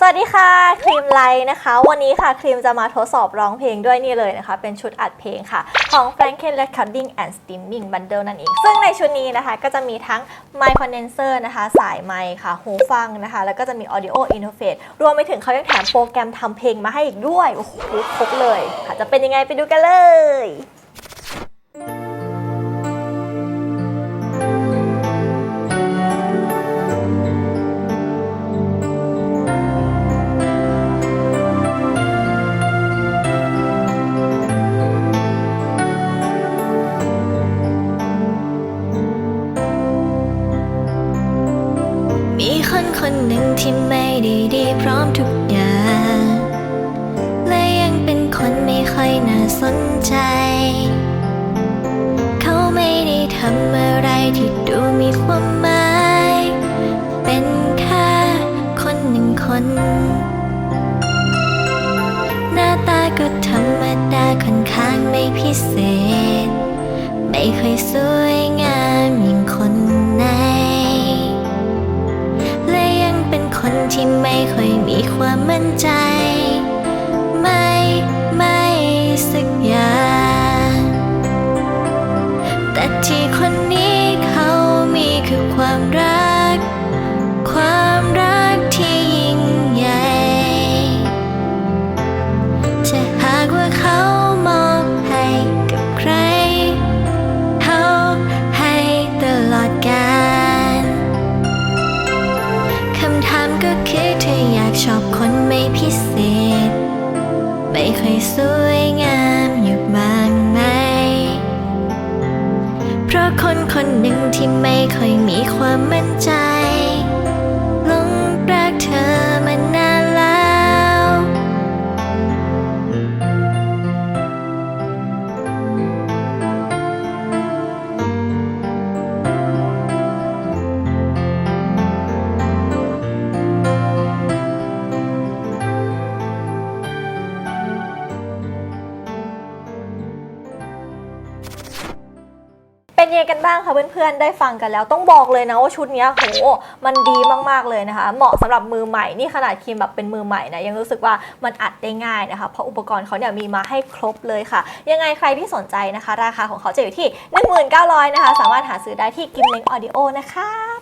สวัสดีค่ะครีมไลท์นะคะ วันนี้ค่ะครีมจะมาทดสอบร้องเพลงด้วยนี่เลยนะคะ เป็นชุดอัดเพลงค่ะ ของ Franken Recording and Streaming Bundle นั่นเอง ซึ่งในชุดนี้นะคะ ก็จะมีทั้ง Mic Condenser นะคะ สายไมค์ค่ะ หูฟังนะคะ แล้วก็จะมี Audio Interface รวมไปถึงเขายังแถมโปรแกรมทำเพลงมาให้อีกด้วย โอ้โหครบเลยค่ะจะเป็นยังไงไปดูกันเลย คนหนึ่งที่ไม่ได้ดีพร้อมทุกอย่าง และยังเป็นคนไม่ค่อยน่าสนใจ เขาไม่ได้ทำอะไรที่ดูมีความหมาย เป็นแค่คนหนึ่งคน หน้าตาก็ธรรมดาค่อนข้างไม่พิเศษ ไม่เคยสวย ค่อยมีความมั่นใจ ไม่ ไม่สักอย่าง แต่ที่คนนี้เขามีคือความรัก ความ วยงามอยู่บ้างไหม เพราะคนคนหนึ่งที่ไม่ค่อยมีความมั่นใจ กันบ้างคะเพื่อนๆ ได้ฟังกันแล้วต้องบอกเลยนะว่าชุดนี้โหมันดีมากๆเลยนะคะ เหมาะสำหรับมือใหม่นี่ขนาดคิมแบบเป็นมือใหม่นะยังรู้สึกว่ามันอัดได้ง่ายนะคะเพราะอุปกรณ์เขาเนี่ยมีมาให้ครบเลยค่ะ ยังไงใครที่สนใจนะคะ ราคาของเขาจะอยู่ที่ 19,900 นะคะ สามารถหาซื้อได้ที่กิมเล้งออดิโอนะคะ